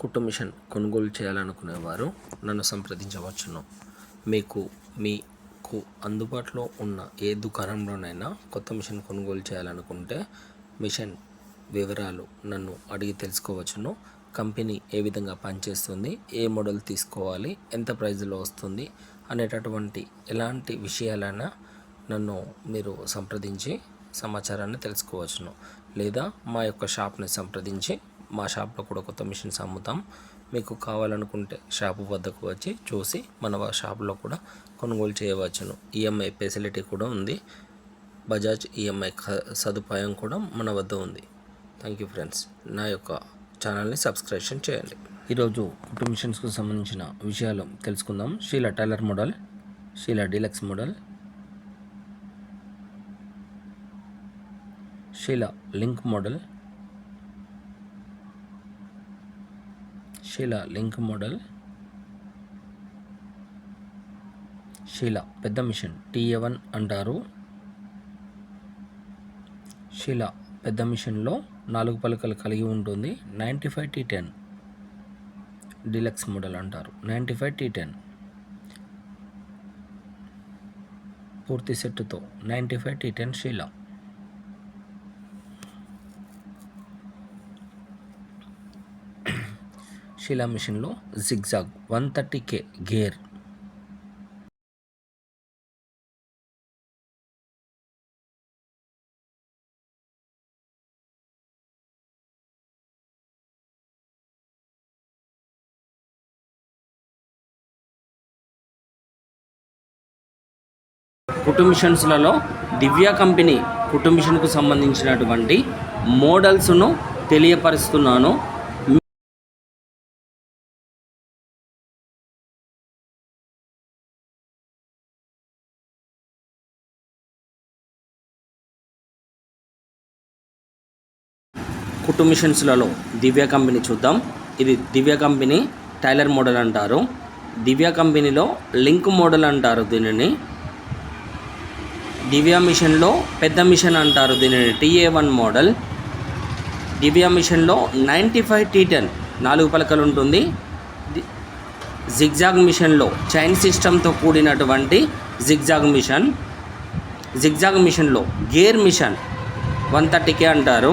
కుట్టు మిషన్ కొనుగోలు చేయాలనుకునేవారు నన్ను సంప్రదించవచ్చును. మీకు మీకు అందుబాటులో ఉన్న ఏ దుకాణంలోనైనా కొత్త మిషన్ కొనుగోలు చేయాలనుకుంటే మిషన్ వివరాలు నన్ను అడిగి తెలుసుకోవచ్చును. కంపెనీ ఏ విధంగా పనిచేస్తుంది ఏ మోడల్ తీసుకోవాలి ఎంత ప్రైజ్లో వస్తుంది అనేటటువంటి ఎలాంటి విషయాలైనా నన్ను మీరు సంప్రదించి సమాచారాన్ని తెలుసుకోవచ్చును. లేదా మా యొక్క షాప్ని సంప్రదించి మా షాప్లో కూడా కొత్త మిషన్స్ అమ్ముతాం. మీకు కావాలనుకుంటే షాపు వద్దకు వచ్చి చూసి మన షాపులో షాప్లో కూడా కొనుగోలు చేయవచ్చును. ఈఎంఐ ఫెసిలిటీ కూడా ఉంది. బజాజ్ ఈఎంఐ సదుపాయం కూడా మన వద్ద ఉంది. థ్యాంక్ యూ ఫ్రెండ్స్ నా యొక్క ఛానల్ని సబ్స్క్రిప్షన్ చేయండి. ఈరోజు కుటుంబ మిషన్స్కు సంబంధించిన విషయాలు తెలుసుకుందాం. Sheela tailor model Sheela deluxe model Sheela link model Sheela link model. Sheela పెద్ద మిషన్ టీఏ వన్ అంటారు. షీలా పెద్ద మిషన్లో నాలుగు పలకలు కలిగి ఉంటుంది. Ninety five T ten deluxe model అంటారు. నైంటీ ఫైవ్ టీ టెన్ పూర్తి సెట్తో ninety five T ten Sheela. Sheela మిషన్లో zigzag one thirty K gear. కుటుంబిషన్స్లలో Divya company కుటుంబిషన్కు సంబంధించినటువంటి మోడల్స్ను తెలియపరుస్తున్నాను. కుట్టు మిషన్స్లలో దివ్య కంపెనీ చూద్దాం. ఇది దివ్య కంపెనీ టైలర్ మోడల్ అంటారు. దివ్య కంపెనీలో లింక్ మోడల్ అంటారు దీనిని. దివ్య మిషన్లో పెద్ద మిషన్ అంటారు దీనిని టీఏ వన్ మోడల్. దివ్య మిషన్లో నైంటీ ఫైవ్ టీ టెన్ నాలుగు పలకలు ఉంటుంది. జిగ్జాగ్ మిషన్లో చైన్ సిస్టమ్తో కూడినటువంటి జిగ్జాగ్ మిషన్. జిగ్జాగ్ మిషన్లో gear machine one thirty K అంటారు.